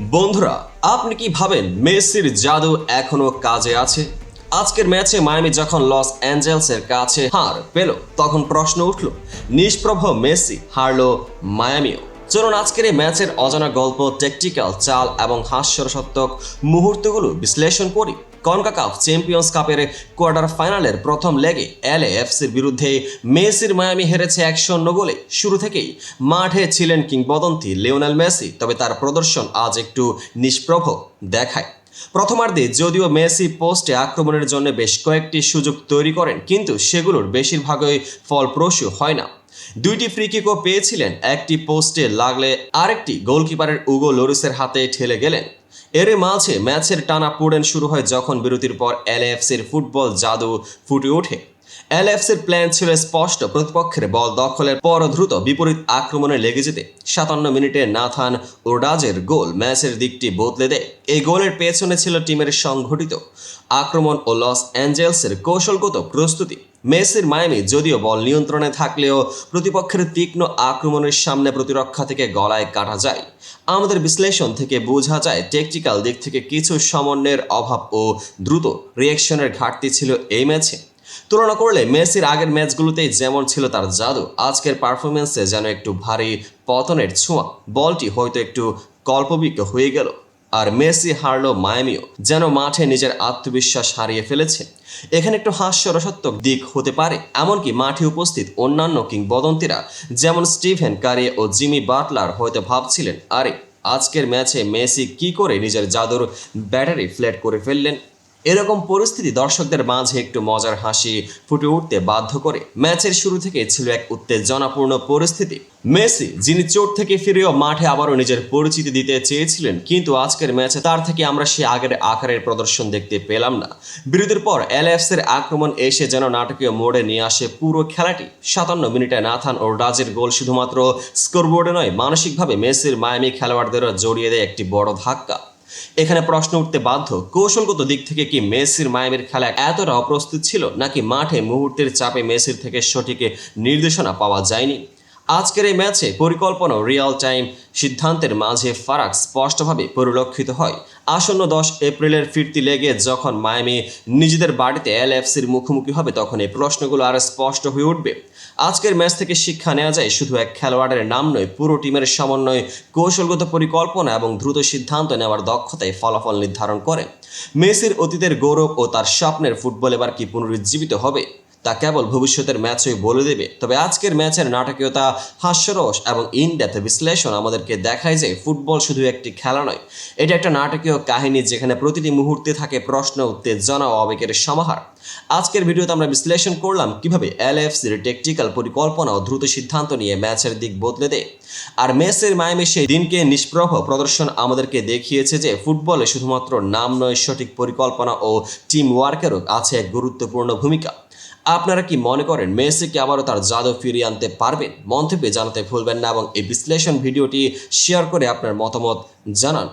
বন্ধুরা, আপনি কি ভাবেন মেসির জাদু এখনও কাজে আছে? আজকের ম্যাচে মায়ামি যখন লস অ্যাঞ্জেলসের কাছে হার পেল, তখন প্রশ্ন উঠল, নিষ্প্রভ মেসি হারলো মায়ামিও। চলুন আজকের এই ম্যাচের অজানা গল্প টেকটিক্যাল চাল এবং হাস্যরসাত্মক মুহূর্তগুলো বিশ্লেষণ করি। কনকাকাফ চ্যাম্পিয়ন্স কাপের কোয়ার্টার ফাইনালের প্রথম লেগে এলএ এফসির বিরুদ্ধে মেসির মায়ামি হেরেছে এক শূন্য গোলে। শুরু থেকেই মাঠে ছিলেন কিংবদন্তি লিওনেল মেসি, তবে তার প্রদর্শন আজ একটু নিষ্প্রভ দেখায়। প্রথমার্ধে যদিও মেসি পোস্টে আক্রমণের জন্য বেশ কয়েকটি সুযোগ তৈরি করেন, কিন্তু সেগুলোর বেশিরভাগই ফলপ্রসূ হয় না। দুইটি ফ্রি কিকও পেয়েছিলেন, একটি পোস্টে লাগলে আরেকটি গোলকিপারের উগো লোরিসের হাতে ঠেলে গেলেন। এর মাঝে ম্যাচের টানা পোড়েন শুরু হয় যখন বিরতির পর এলএফসির ফুটবল জাদু ফুটে ওঠে। এলএফসির প্ল্যান ছিল স্পষ্ট, প্রতিপক্ষের বল দখলের পর দ্রুত বিপরীত আক্রমণে লেগে যেতে। সাতান্ন মিনিটে নাথান ওডাজের গোল ম্যাচের দিকটি বদলে দেয়। এই গোলের পেছনে ছিল টিমের সংঘটিত আক্রমণ ও লস অ্যাঞ্জেলসের কৌশলগত প্রস্তুতি। মেসির মায়ামি যদিও বল নিয়ন্ত্রণে থাকলেও প্রতিপক্ষের তীক্ষ্ণ আক্রমণের সামনে প্রতিরক্ষা থেকে গলায় কাটা যায়। আমাদের বিশ্লেষণ থেকে বোঝা যায় টেকটিক্যাল দিক থেকে কিছু সমন্বয়ের অভাব ও দ্রুত রিয়েকশনের ঘাটতি ছিল এই ম্যাচে। তুলনা করলে মেসির আগের ম্যাচগুলোতেই যেমন ছিল তার জাদু, আজকের পারফরমেন্সে যেন একটু ভারী পতনের ছোঁয়া। বলটি হয়তো একটু কল্পবিজ্ঞ হয়ে গেল। আর মেসি হারলো মায়ামিও, যেন মাঠে নিজের আত্মবিশ্বাস হারিয়ে ফেলেছে। এখানে একটু হাস্যরসাত্মক দিক হতে পারে, এমনকি মাঠে উপস্থিত অন্যান্য কিংবদন্তিরা, যেমন স্টিভেন কারি ও জিমি বাটলার হয়তো ভাবছিলেন, আরে, আজকের ম্যাচে মেসি কি করে নিজের জাদুর ব্যাটারি ফ্ল্যাট করে ফেললেন? এরকম পরিস্থিতি দর্শকদের মাঝে একটু মজার হাসি ফুটে উঠতে বাধ্য করে। ম্যাচের শুরু থেকে ছিল এক উত্তেজনাপূর্ণ পরিস্থিতি। মেসি, যিনি চোট থেকে ফিরেও মাঠে আবারও নিজের পরিচিতি দিতে চেয়েছিলেন, কিন্তু আজকের ম্যাচে তার থেকে আমরা সে আগের আকারের প্রদর্শন দেখতে পেলাম না। বিরতির পর এলএফসের আক্রমণ এসে যেন নাটকীয় মোড়ে নিয়ে আসে পুরো খেলাটি। সাতান্ন মিনিটে নাথান ও রাজের গোল শুধুমাত্র স্কোরবোর্ডে নয়, মানসিকভাবে মেসির মায়ামি খেলোয়াড়দেরও জড়িয়ে দেয় একটি বড় ধাক্কা। এখানে প্রশ্ন উঠতে বাধ্য। কৌশলগত দিক থেকে কি মেসির মায়ামের খেলা এতটা অপ্রস্তুত ছিল, নাকি মাঠে মুহূর্তের চাপে মেসির থেকে সঠিক নির্দেশনা পাওয়া যায়নি? আজকের এই ম্যাচে পরিকল্পনা রিয়াল টাইম সিদ্ধান্তের মাঝে ফারাক স্পষ্টভাবে পরিলক্ষিত হয়। আসন্ন দশ এপ্রিলের ফিরতি লেগে যখন মায়ামি নিজেদের বাড়িতে এলএফসির মুখোমুখি হবে, তখন এই প্রশ্নগুলো আরও স্পষ্ট হয়ে উঠবে। আজকের ম্যাচ থেকে শিক্ষা নেওয়া যায়, শুধু এক খেলোয়াড়ের নাম নয়, পুরো টিমের সমন্বয়, কৌশলগত পরিকল্পনা এবং দ্রুত সিদ্ধান্ত নেওয়ার দক্ষতায় ফলাফল নির্ধারণ করে। মেসির অতীতের গৌরব ও তার স্বপ্নের ফুটবল এবার কি পুনরুজ্জীবিত হবে? তা কেবল ভবিষ্যতের ম্যাচই বলে দেবে। তবে আজকের ম্যাচের নাটকীয়তা হাস্যরস এবং ইন ডেপথ বিশ্লেষণ আমাদেরকে দেখায় যে ফুটবল শুধু একটি খেলা নয়, এটা একটা নাটকীয় কাহিনী যেখানে প্রতিটি মুহূর্তে থাকে প্রশ্ন, উত্তেজনা ও আবেগের সমাহার। আজকের ভিডিওতে আমরা বিশ্লেষণ করলাম কীভাবে এলএফসির টেকটিক্যাল পরিকল্পনা ও দ্রুত সিদ্ধান্ত নিয়ে ম্যাচের দিক বদলে দেয়। আর মেসের মায়ামি সেই দিনকে নিষ্প্রভ প্রদর্শন আমাদেরকে দেখিয়েছে যে ফুটবলে শুধুমাত্র নাম নয় সঠিক পরিকল্পনা ও টিম ওয়ার্কেরও আছে এক গুরুত্বপূর্ণ ভূমিকা। আপনারা কি মনে করেন মেসিকে আবারও তার জাদু ফিরিয়ে আনতে পারবেন? মন্তব্যে জানাতে ভুলবেন না এবং এই বিশ্লেষণ ভিডিওটি শেয়ার করে আপনার মতামত জানান।